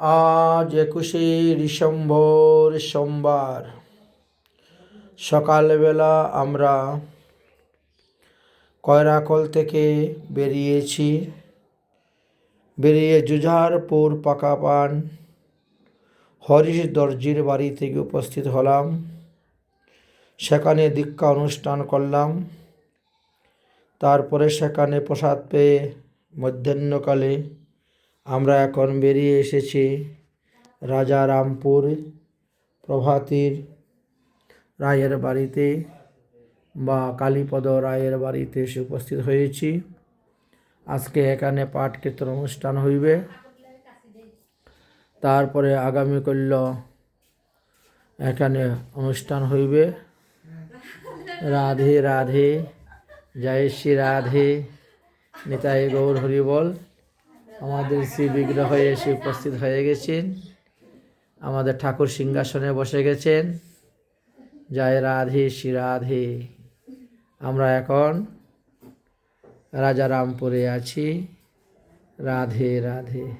আজ একুশে ডিসেম্বর সোমবার। সকালবেলা আমরা কয়রাকল থেকে বেরিয়েছি। বেরিয়ে জুঝারপুর পাকা পান হরিশ দর্জির বাড়ি থেকে উপস্থিত হলাম। সেখানে দীক্ষা অনুষ্ঠান করলাম। তারপরে সেখানে প্রসাদ পেয়ে মধ্যাহ্নকালে আমরা এখন বেরিয়ে এসেছি রাজারামপুর প্রভাতীর রায়ের বাড়িতে বা কালীপদ রায়ের বাড়িতে এসে উপস্থিত হয়েছি। আজকে এখানে পাঠ কীর্তন অনুষ্ঠান হইবে। তারপরে আগামী কল্য এখানে অনুষ্ঠান হইবে। রাধে রাধে, জয় শ্রী রাধে, নিতাই গৌর হরিবল আমাদের শ্রী বিগ্রহ এসে উপস্থিত হয়ে গেছেন। আমাদের ঠাকুর সিংহাসনে বসে গেছেন। জয় রাধে, শ্রী রাধে। আমরা এখন রাজারামপুরে আছি। রাধে রাধে।